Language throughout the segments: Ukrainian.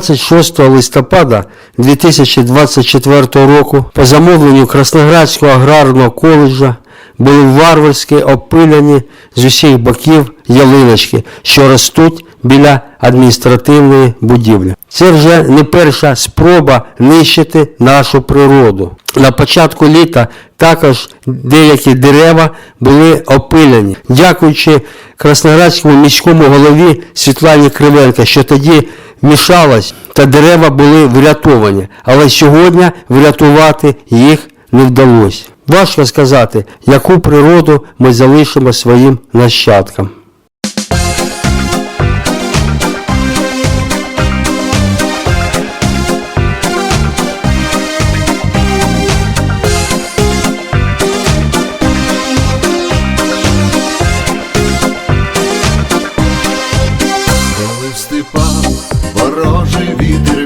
26 листопада 2024 року по замовленню Красноградського аграрного коледжа були варварськи опиляні з усіх боків ялиночки, що ростуть біля адміністративної будівлі. Це вже не перша спроба нищити нашу природу. На початку літа також деякі дерева були опиляні. Дякуючи Красноградському міському голові Світлані Кривенко, що тоді вмішалась, та дерева були врятовані. Але сьогодні врятувати їх не вдалося. Важко сказати, яку природу ми залишимо своїм нащадкам. Ворожий вітер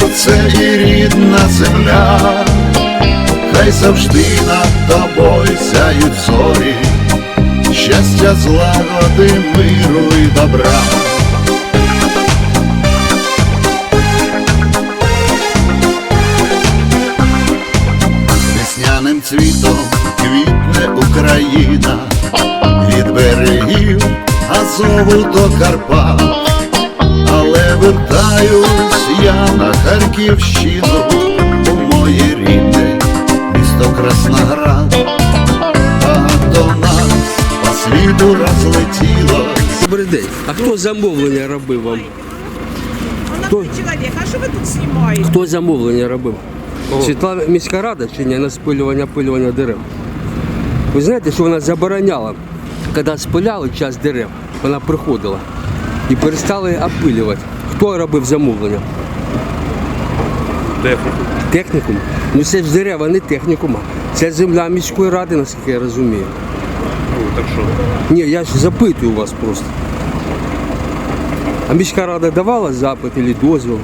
серце і рідна земля, хай завжди над тобою сяють зорі, щастя, злагоди, миру і добра. Весняним цвітом квітне Україна. Від берегів Азову до Карпат, але вертаюсь я на Харківщину у моє рідне місто Красноград, багато нас по світу розлетілось. Добрий день. А хто замовлення робив вам? Хто? Чоловік, а що ви тут знімаєте? Хто замовлення робив? Світлана міська рада чи ні на спилювання пилювання дерев? Ви знаєте, що вона забороняла, коли спиляли час дерев, вона приходила і перестали опилювати. Хто робив замовлення? Техніку. Технікум? Ну це ж дерева, не технікума. Це земля міської ради, наскільки я розумію. Ну, так що? Ні, я ж запитую вас просто. А міська рада давала запит або дозвіл?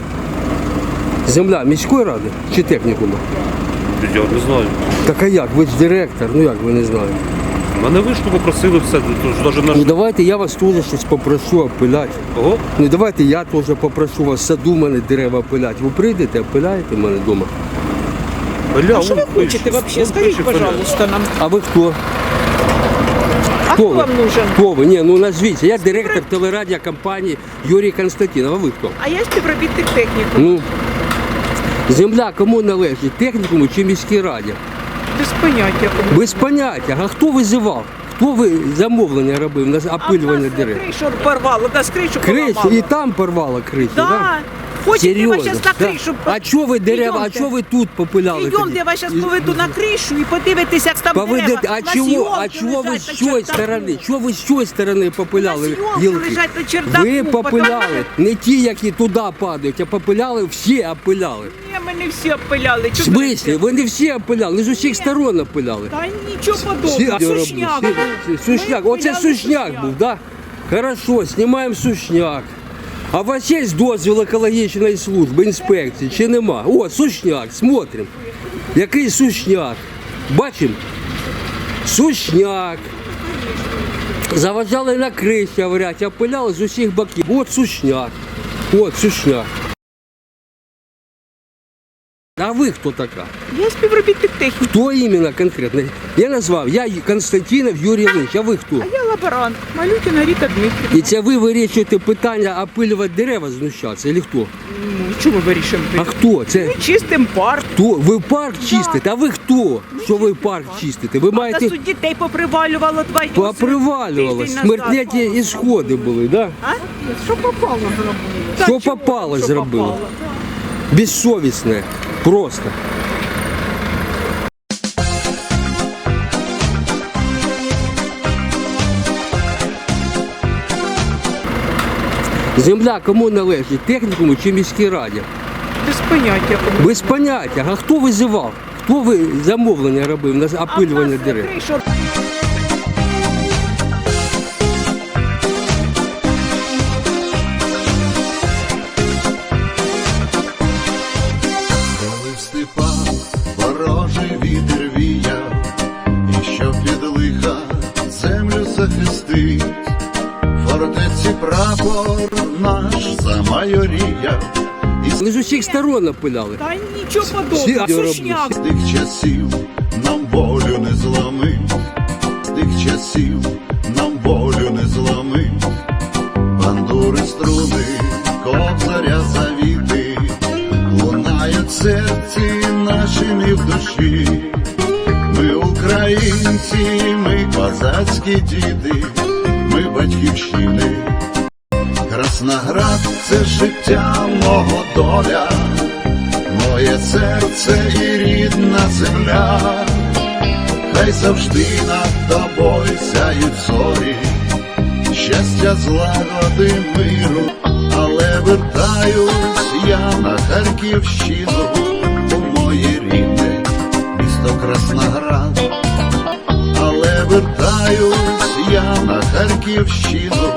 Земля міської ради чи технікума? Я не знаю. Так а як? Ви ж директор, ну як ви не знаєте? Мене вишку попросили все, то навіть Ну наш... давайте я вас теж щось попрошу опиляти. Ого, Ну давайте я теж попрошу вас саду мене дерева опиляти. Ви прийдете, опиляєте мене вдома. бля, А що ви хочете пише, взагалі? он Скажіть, пише, пожалуйста, нам. А ви хто? А ви? вам нужен? Хто ви? Ні, ну назвіться. Я директор телерадіокомпанії Юрій Константинов. А ви хто? А я співробітник техніку. Ну, земля кому належить? Технікуму чи міській раді? Без поняття. Без поняття. А хто визивав? Хто ви замовлення робив на опилювання дерев? кришу порвало, да, з кришу поламало. і там порвало кришу, Да. да? Хочете, я вас зараз на Да. кришу. А чого ви дерева, а чого ви тут попиляли? Йдемо, тоді? я вас зараз поведу на кришу і подивитися, як там Поведете, дерева. а На чого, а зйомки чого ви лежать з на цієї чердаку. сторони? Чого ви з цієї сторони попиляли На зйомки гілки? лежать на чердаку, Ви потому- попиляли, не ті, які туди падають, а попиляли, всі опиляли. Ні, ми не всі опиляли. В смислі? ви? Не всі опиляли, ви з усіх сторон опиляли. Та нічого Всі подобного. роблю, Сушняк всі- був. всі- Сушняк. Оце опиляли сушняк був, так? Да? Хорошо, знімаємо сушняк. А у вас є дозвіл екологічної служби, інспекції, чи нема? О, сушняк, смотрим. Який сушняк? Бачимо? Сушняк. Заважали на криші, говорять, опиляли з усіх боків. От сушняк. От сушняк. А ви хто така? Я співробітник техніки. Хто іменно конкретно? Я назвав, я Константинов Юрій Ильич, а ви хто? А я лаборант. Малютіна Ріта Дмитрівна. І це ви вирішуєте питання опилювати дерева знущатися, чи хто? Ну, чому ми вирішимо? А хто? Це Ми чистим парк. хто? Ви парк чистите? А ви хто? Що ви парк чистите? Ви Та маєте тут дітей попривалювало два дні. тиждень назад. смертні ісходи були, да? А? Що попало зробили? Що попало зробили? безсовісне. Просто. Земля кому належить? Технікуму чи міській раді? Без поняття. Без поняття. А хто визивав? Хто ви замовлення робив на опилювання дерев? Під лиха землю захистить, фортеці прапор наш замайоріяв, і з Вони з усіх сторон напиляли. Та нічого подобного. Сушняк. тих часів нам волю не зломить, з тих часів нам волю не зломить, бандури струни, кобзаря завіти, лунають серці нашим і в душі. Ми українці, ми козацькі діти, ми батьківщини. Красноград це життя мого доля, моє серце і рідна земля, хай завжди над тобою сяють зорі, щастя, злагоди, миру, але вертаюсь я на Харківщину, місто гра, але вертаюсь я на Харківщину,